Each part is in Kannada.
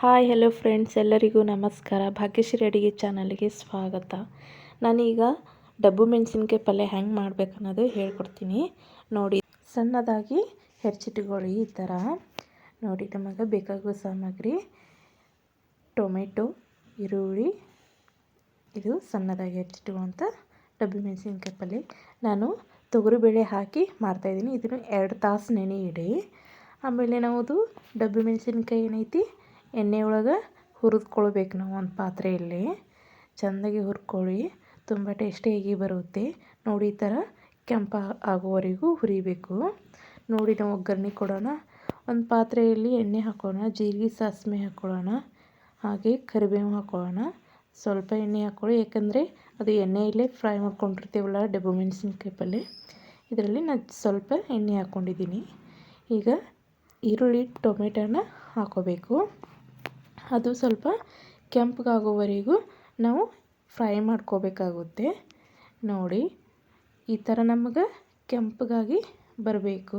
ಹಾಯ್ ಹಲೋ ಫ್ರೆಂಡ್ಸ್ ಎಲ್ಲರಿಗೂ ನಮಸ್ಕಾರ. ಭಾಗ್ಯಶ್ರೀ ಅಡುಗೆ ಚಾನಲ್ಗೆ ಸ್ವಾಗತ. ನಾನೀಗ ಡಬ್ಬು ಮೆಣಸಿನ್ಕಾಯಿ ಪಲ್ಯ ಹೆಂಗೆ ಮಾಡ್ಬೇಕು ಅನ್ನೋದು ಹೇಳ್ಕೊಡ್ತೀನಿ. ನೋಡಿ, ಸಣ್ಣದಾಗಿ ಹೆಚ್ಚಿಟ್ಕೊಳ್ಳಿ ಈ ಥರ. ನೋಡಿ, ನಮಗೆ ಬೇಕಾಗುವ ಸಾಮಗ್ರಿ ಟೊಮೆಟೊ, ಈರುಳ್ಳಿ. ಇದು ಸಣ್ಣದಾಗಿ ಹೆಚ್ಚಿಟ್ಟುವಂಥ ಡಬ್ಬು ಮೆಣಸಿನ್ಕಾಯಿ ಪಲ್ಯ. ನಾನು ತೊಗರಿಬೇಳೆ ಹಾಕಿ ಮಾಡ್ತಾಯಿದ್ದೀನಿ ಇದನ್ನು ಎರಡು ತಾಸು ನೆನೆ ಇಡಿ ಆಮೇಲೆ ನಾವು ಡಬ್ಬು ಮೆಣಸಿನ್ಕಾಯಿ ಏನೈತಿ ಎಣ್ಣೆ ಒಳಗೆ ಹುರಿದ್ಕೊಳ್ಬೇಕು ನಾವು ಒಂದು ಪಾತ್ರೆಯಲ್ಲಿ. ಚೆಂದಾಗಿ ಹುರ್ಕೊಳ್ಳಿ. ತುಂಬ ಟೇಸ್ಟಿಯಾಗಿ ಬರುತ್ತೆ. ನೋಡಿ, ಈ ಥರ ಕೆಂಪ ಆಗುವವರೆಗೂ ಹುರಿಬೇಕು. ನೋಡಿ, ನಾವು ಒಗ್ಗರಣೆ ಕೊಡೋಣ. ಒಂದು ಪಾತ್ರೆಯಲ್ಲಿ ಎಣ್ಣೆ ಹಾಕೋಣ, ಜೀರಿಗೆ, ಸಾಸಿವೆ ಹಾಕ್ಕೊಳ್ಳೋಣ ಹಾಗೆ ಕರಿಬೇವು ಹಾಕ್ಕೊಳ್ಳೋಣ ಸ್ವಲ್ಪ ಎಣ್ಣೆ ಹಾಕ್ಕೊಳ್ಳಿ ಯಾಕಂದರೆ ಅದು ಎಣ್ಣೆಯಲ್ಲೇ ಫ್ರೈ ಮಾಡ್ಕೊಂಡಿರ್ತೀವಲ್ಲ ಡಬ್ಬು ಮೆಣಸಿನ್ಕಾಯಿ ಪಲ್ಯ ಇದರಲ್ಲಿ ನಾನು ಸ್ವಲ್ಪ ಎಣ್ಣೆ ಹಾಕ್ಕೊಂಡಿದ್ದೀನಿ. ಈಗ ಈರುಳ್ಳಿ, ಟೊಮೆಟೋನ ಹಾಕೋಬೇಕು. ಅದು ಸ್ವಲ್ಪ ಕೆಂಪಗಾಗೋವರೆಗೂ ನಾವು ಫ್ರೈ ಮಾಡ್ಕೋಬೇಕಾಗುತ್ತೆ. ನೋಡಿ, ಈ ಥರ ನಮಗೆ ಕೆಂಪಗಾಗಿ ಬರಬೇಕು.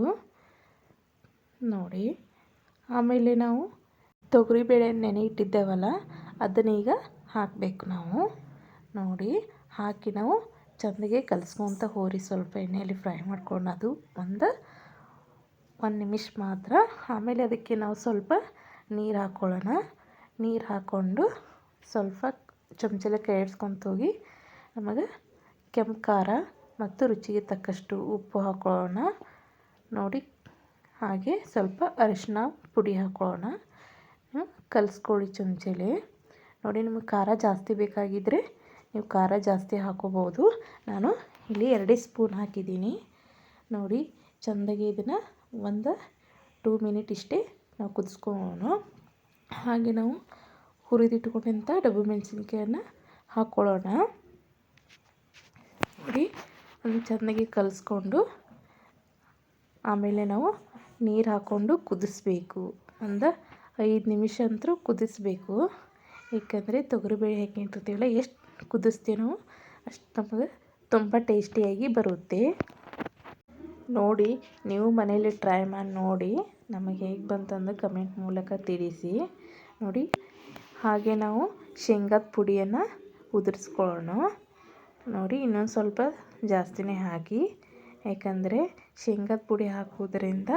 ನೋಡಿ, ಆಮೇಲೆ ನಾವು ತೊಗರಿಬೇಳೆ ನೆನೆ ಇಟ್ಟಿದ್ದೇವಲ್ಲ ಅದನ್ನೀಗ ಹಾಕಬೇಕು ನಾವು. ನೋಡಿ, ಹಾಕಿ ನಾವು ಚೆಂದಗೆ ಕಲಿಸ್ಕೊತ ಹೋರಿ, ಸ್ವಲ್ಪ ಎಣ್ಣೆಯಲ್ಲಿ ಫ್ರೈ ಮಾಡ್ಕೊಂಡು. ಅದು ಒಂದು ಒಂದು ನಿಮಿಷ ಮಾತ್ರ. ಆಮೇಲೆ ಅದಕ್ಕೆ ನಾವು ಸ್ವಲ್ಪ ನೀರು ಹಾಕ್ಕೊಳ್ಳೋಣ. ನೀರು ಹಾಕ್ಕೊಂಡು ಸ್ವಲ್ಪ ಚಮಚಲೆ ಕೈ ಹೋಗಿ ನಮಗೆ ಕೆಂಪು ಖಾರ ಮತ್ತು ರುಚಿಗೆ ತಕ್ಕಷ್ಟು ಉಪ್ಪು ಹಾಕ್ಕೊಳ್ಳೋಣ ನೋಡಿ, ಹಾಗೆ ಸ್ವಲ್ಪ ಅರಿಶಿನ ಪುಡಿ ಹಾಕ್ಕೊಳ್ಳೋಣ ಕಲಸ್ಕೊಳ್ಳಿ ಚಮಚಲೆ. ನೋಡಿ, ನಿಮಗೆ ಖಾರ ಜಾಸ್ತಿ ಬೇಕಾಗಿದ್ದರೆ ನೀವು ಖಾರ ಜಾಸ್ತಿ ಹಾಕೋಬೋದು. ನಾನು ಇಲ್ಲಿ ಎರಡೇ ಸ್ಪೂನ್ ಹಾಕಿದ್ದೀನಿ. ನೋಡಿ, ಚೆಂದಾಗಿ ಇದನ್ನು ಒಂದು ಟೂ ಮಿನಿಟ್ ಇಷ್ಟೇ ನಾವು ಕುದಿಸ್ಕೊಳ್ಳೋಣ. ಹಾಗೆ ನಾವು ಹುರಿದಿಟ್ಕೊಂಡಂಥ ಡಬ್ಬು ಮೆಣಸಿನ್ಕಾಯನ್ನು ಹಾಕ್ಕೊಳ್ಳೋಣ. ನೋಡಿ ಅದನ್ನು ಚೆನ್ನಾಗಿ ಕಲಿಸ್ಕೊಂಡು ಆಮೇಲೆ ನಾವು ನೀರು ಹಾಕ್ಕೊಂಡು ಕುದಿಸ್ಬೇಕು. ಒಂದು ಐದು ನಿಮಿಷ ಅಂತೂ ಕುದಿಸ್ಬೇಕು. ಏಕೆಂದರೆ ತೊಗರಿಬೇಳೆ ಹಾಕಿಟ್ಟಿರ್ತೀವಲ್ಲ ಎಷ್ಟು ಕುದಿಸ್ತೀವಿ ನಾವು ಅಷ್ಟು ನಮಗೆ ತುಂಬ ಟೇಸ್ಟಿಯಾಗಿ ಬರುತ್ತೆ. ನೋಡಿ, ನೀವು ಮನೇಲಿ ಟ್ರೈ ಮಾಡಿ ನೋಡಿ ನಮಗೆ ಹೇಗೆ ಬಂತಂದು ಕಮೆಂಟ್ ಮೂಲಕ ತಿಳಿಸಿ. ನೋಡಿ, ಹಾಗೆ ನಾವು ಶೇಂಗಾದ ಪುಡಿಯನ್ನು ಉದುರಿಸ್ಕೊಳ್ಳೋಣ. ನೋಡಿ, ಇನ್ನೊಂದು ಸ್ವಲ್ಪ ಜಾಸ್ತಿನೇ ಹಾಕಿ. ಯಾಕಂದರೆ ಶೇಂಗಾದ ಪುಡಿ ಹಾಕೋದ್ರಿಂದ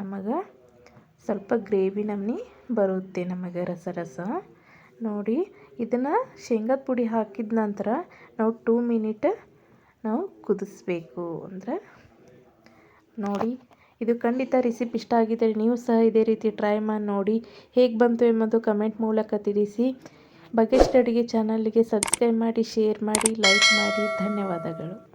ನಮಗೆ ಸ್ವಲ್ಪ ಗ್ರೇವಿ ನಮ್ನಿ ಬರುತ್ತೆ, ನಮಗೆ ರಸ ರಸ ನೋಡಿ, ಇದನ್ನು ಶೇಂಗಾದ ಪುಡಿ ಹಾಕಿದ ನಂತರ ನಾವು ಟೂ ಮಿನಿಟ್ ನಾವು ಕುದಿಸ್ಬೇಕು. ಅಂದರೆ ನೋಡಿ. ಇದು ಖಂಡಿತ ರೆಸಿಪಿ ಇಷ್ಟ ಆಗಿದ್ದರೆ ನೀವು ಸಹ ಇದೇ ರೀತಿ ಟ್ರೈ ಮಾಡಿ ನೋಡಿ. ಹೇಗೆ ಬಂತು ಎಂಬುದು ಕಮೆಂಟ್ ಮೂಲಕ ತಿಳಿಸಿ. ಬಗೆಸ್ಟ್ ಅಡುಗೆ ಚಾನಲ್ಗೆ ಸಬ್ಸ್ಕ್ರೈಬ್ ಮಾಡಿ, ಶೇರ್ ಮಾಡಿ, ಲೈಕ್ ಮಾಡಿ. ಧನ್ಯವಾದಗಳು.